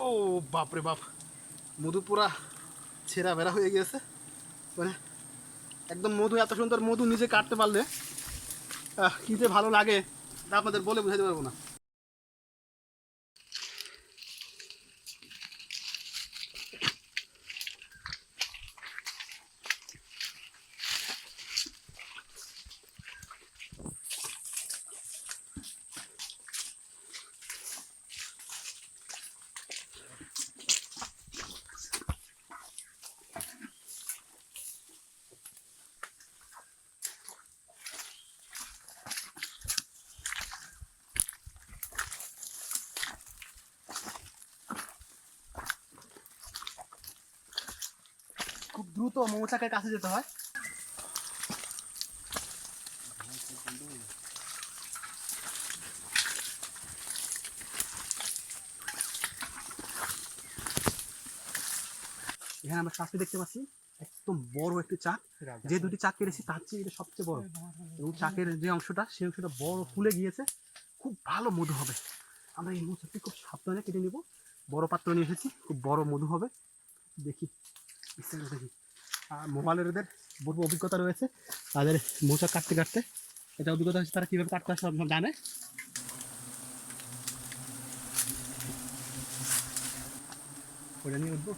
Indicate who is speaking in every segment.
Speaker 1: ও বাপরে বাপ। মধু পুরা ছেঁড়া বেড়া হয়ে গিয়েছে। মানে একদম মধু, এত সুন্দর মধু নিজে কাটতে পারলে কি যে ভালো লাগে, তা আপনাদের বলে বোঝাতে পারব না খুব দ্রুত মৌচাকের কাছে যেতে হয়। এখানে আমরা দেখতে পাচ্ছি, একদম বড় একটি চাক। যে দুটি চাক কেটেছি, তার চেয়ে এটা সবচেয়ে বড়। এবং চাকের যে অংশটা, সেই অংশটা বড় ফুলে গিয়েছে। খুব ভালো মধু হবে। আমরা এই মৌচাকটি খুব সাবধানে কেটে নিব। বড় পাত্র নিয়ে এসেছি, খুব বড় মধু হবে। দেখি দেখি। আর মোবাইলের এদের বহু অভিজ্ঞতা রয়েছে। তাদের মোচা কাটতে কাটতে এটা অভিজ্ঞতা হয়েছে, তারা কীভাবে কাটতে হয় আপনার জানে ওটা নিয়ে উঠবো।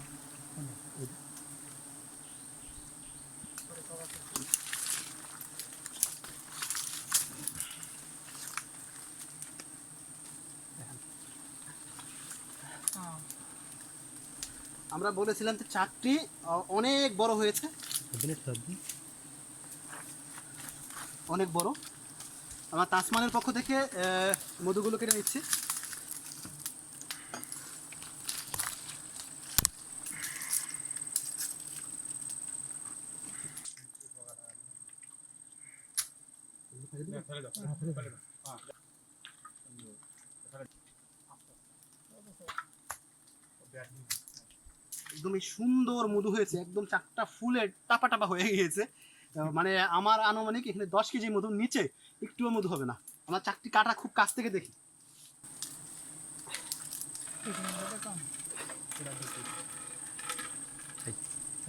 Speaker 1: আমরা বলেছিলাম যে চারটি অনেক বড় হয়েছে। অনেক বড়। আমার তাসমানের পক্ষ থেকে আহ, মধুগুলো কেটে নিচ্ছি। একদমই সুন্দর মধু হয়েছে একদম চারটা ফুলে টাপা টাপা হয়ে গিয়েছে। মানে আমার আনুমানিক এখানে দশ কেজি মধুর নিচে একটুও মধু হবে না। আমার চাকটি কাটা খুব কাছ থেকে দেখি।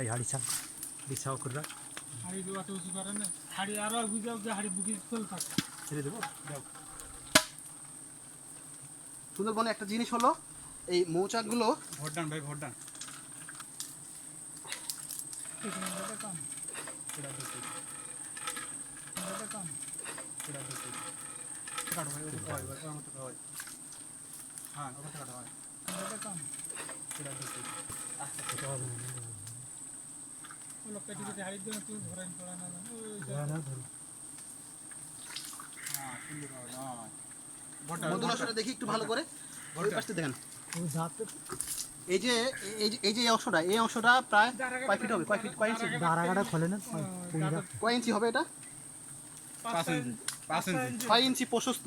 Speaker 2: এই হাড়ি ছাপ হাড়ি ছাও করে রাখ।
Speaker 3: হাড়ি দেওয়াতে উঁচু করে না। হাড়ি আরও বুঝাও যে হাড়ি বুকি ফুল থাকে।
Speaker 1: ছেড়ে দেবো? সুন্দরবনে একটা জিনিস হলো এই মৌচাকগুলো
Speaker 2: ভোটদান ভাই ভোটদান।
Speaker 3: কাম কাম
Speaker 2: হ্যাঁ ওটা কাটা হয়
Speaker 3: কাম লোক কেটে কেটে হাড়ি দেওয়া তুই ধরেন পড়া না ওই যে
Speaker 2: হ্যাঁ সুন্দর হয় হ্যাঁ ভোটদান
Speaker 1: দেখি একটু ভালো করে। ওই পাশটা দেখেন। এই যে এই যে এই যে এই অংশটা এই অংশটা প্রায় কয় ফিট হবে? কয় ফিট কয় ইঞ্চি
Speaker 3: দাঁড়াগাটা খোলে না
Speaker 1: কয় ইঞ্চি হবে এটা? ছয় ইঞ্চি প্রশস্ত।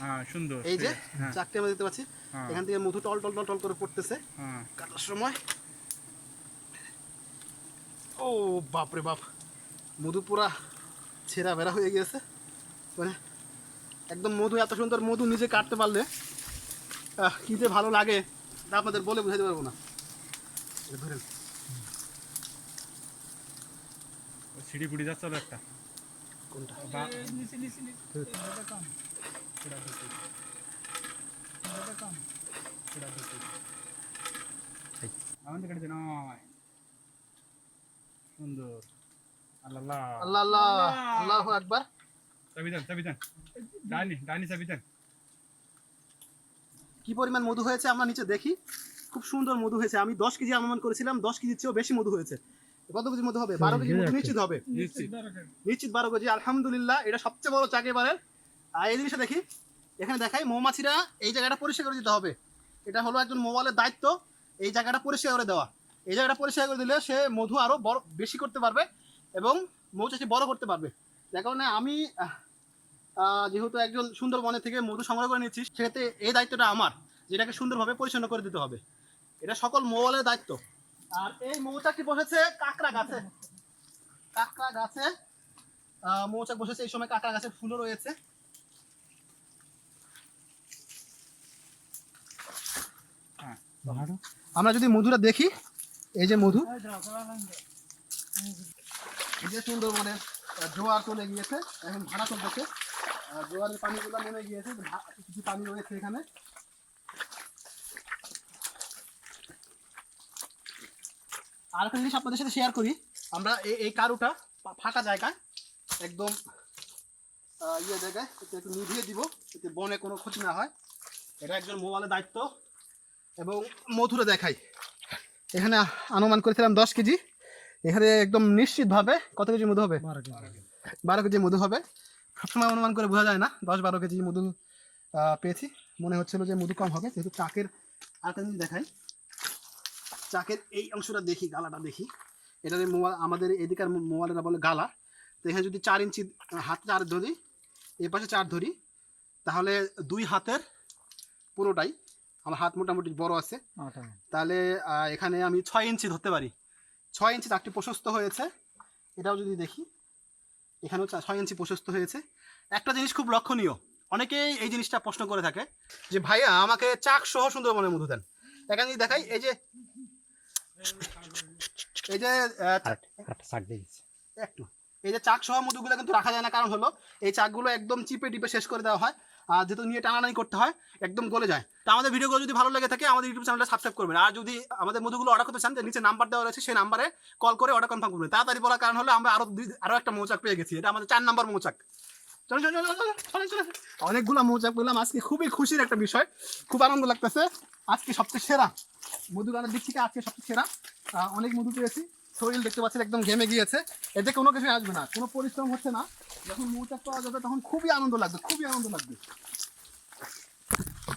Speaker 2: হ্যাঁ সুন্দর
Speaker 1: এই যে
Speaker 2: হ্যাঁ।
Speaker 1: চারটে আমরা দেখতে পাচ্ছি।
Speaker 2: হ্যাঁ।
Speaker 1: এখান থেকে মধু টল টল টল টল করে পড়তেছে।
Speaker 2: হ্যাঁ।
Speaker 1: কাটার সময়। ও বাপরে বাপ। মধু পুরা ছেঁড়া বেড়া হয়ে গিয়েছে। মানে একদম মধু এত সুন্দর মধু নিজে কাটতে পারলে কি যে ভালো লাগে তা আপনাদের বলে বোঝাতে পারব না। ধরেন।
Speaker 2: সিঁড়ি পুড়ি যাচ্ছে একটা।
Speaker 1: কোনটা?
Speaker 2: আমাদের কাছে নয়। সুন্দর। আল্লাহ।
Speaker 1: আল্লাহ আল্লাহ আল্লাহ একবার
Speaker 2: দেন। ডাইনি ডাইনি চাবি দেন।
Speaker 1: কি পরিমাণ মধু হয়েছে আমরা নিচে দেখি। খুব সুন্দর মধু হয়েছে। আমি দশ কেজি অনুমান করেছিলাম দশ কেজির চেয়েও বেশি মধু হয়েছে। কত কেজি মধু হবে? বারো কেজি মধু নিশ্চিত হবে।
Speaker 2: নিশ্চিত।
Speaker 1: বারো কেজি আলহামদুলিল্লাহ এটা সবচেয়ে বড় চাকে বারের। আর এই জিনিসটা দেখি। এখানে দেখাই মৌমাছিরা এই জায়গাটা পরিষ্কার করে দিতে হবে। এটা হলো একজন মোবাইলের দায়িত্ব এই জায়গাটা পরিষ্কার করে দেওয়া। এই জায়গাটা পরিষ্কার করে দিলে সে মধু আরও বড় বেশি করতে পারবে এবং মৌচাষি বড় করতে পারবে। যার কারণে আমি যেহেতু একজন সুন্দরবনে থেকে মধু সংগ্রহ করে নিচ্ছি সেক্ষেত্রে এই দায়িত্বটা আমার, যেটাকে সুন্দরভাবে পরিচ্ছন্ন করে দিতে হবে। এটা সকল মোবাইলের দায়িত্ব। আর এই মৌচাকটি বসেছে? কাঁকড়া গাছে। কাঁকড়া গাছে। মৌচাক বসেছে, এই সময় কাঁকড়া গাছের ফুলও রয়েছে। আমরা যদি মধুটা দেখি, এই যে মধু। এই যে সুন্দরবনের জোয়ার চলে গিয়েছে, এখন ভাড়া চলতেছে। জোয়ারের পানিগুলো নেমে গিয়েছে কিছু পানি রয়েছে এখানে। আর একটা জিনিস আপনাদের সাথে শেয়ার করি। আমরা এই কারুটা ফাঁকা জায়গায় একদম ইয়ে জায়গায় একটু নিভিয়ে দিব যাতে বনে কোনো ক্ষতি না হয়। এটা একজন মোবাইলের দায়িত্ব এবং মধুরে দেখাই। এখানে অনুমান করেছিলাম দশ কেজি। এখানে একদম নিশ্চিতভাবে কত কেজি মধু হবে? বারো কেজি মধু হবে। সবসময় অনুমান করে বোঝা যায় না। দশ বারো কেজি মধু পেয়েছি। মনে হচ্ছিল যে মধু কম হবে যেহেতু চাকের আরেকটা জিনিস দেখাই। চাকের এই অংশটা দেখি গালাটা দেখি। এটা মোবাইল আমাদের এদিকার মোবাইলেরা বলে গালা। তো এখানে যদি চার ইঞ্চি হাত চার ধরি এই পাশে চার ধরি তাহলে দুই হাতের পুরোটাই আমার হাত মোটামুটি বড় আছে। তাহলে এখানে আমি ছয় ইঞ্চি ধরতে পারি। ছয় ইঞ্চি চারটি প্রশস্ত হয়েছে। এটাও যদি দেখি এখানেও চা- ছয় ইঞ্চি প্রশস্ত হয়েছে। একটা জিনিস খুব লক্ষণীয় অনেকেই এই জিনিসটা প্রশ্ন করে থাকে যে ভাইয়া আমাকে চাক সহ সুন্দরবনের মধু দেন। এখানে দেখাই এই যে এই যে একটু এই যে চাক সহ মধুগুলো কিন্তু রাখা যায় না কারণ হলো এই চাকগুলো একদম চিপে টিপে শেষ করে দেওয়া হয় আর যেহেতু নিয়ে টানাটানি করতে হয় একদম গলে যায়। তো আমাদের ভিডিওগুলো যদি ভালো লেগে থাকে, আমাদের ইউটিউব চ্যানেলটা সাবস্ক্রাইব করবেন। আর যদি আমাদের মধুগুলো অর্ডার করতে চান, যে নিচে নাম্বার দেওয়া রয়েছে, সেই নাম্বারে কল করে অর্ডার কনফার্ম করবেন। তাড়াতাড়ি বলার কারণ হলো, আমরা আরও আরও একটা মৌচাক পেয়ে গেছি। এটা আমাদের চার নাম্বার মৌচাক। চলো চলো চলো চলো অনেকগুলো মৌচাক পেলাম। আজকে খুবই খুশির একটা বিষয়। খুব আনন্দ লাগতেছে। আজকে সবচেয়ে সেরা মধু গানের দিক থেকে আজকে সবচেয়ে সেরা। অনেক মধু পেয়েছি। শরীর দেখতে পাচ্ছেন, একদম ঘেমে গিয়েছে। এতে কোনো কিছু আসবে না। কোনো পরিশ্রম হচ্ছে না। যখন মৌচাক পাওয়া যাবে, তখন খুবই আনন্দ লাগবে, খুবই আনন্দ লাগবে।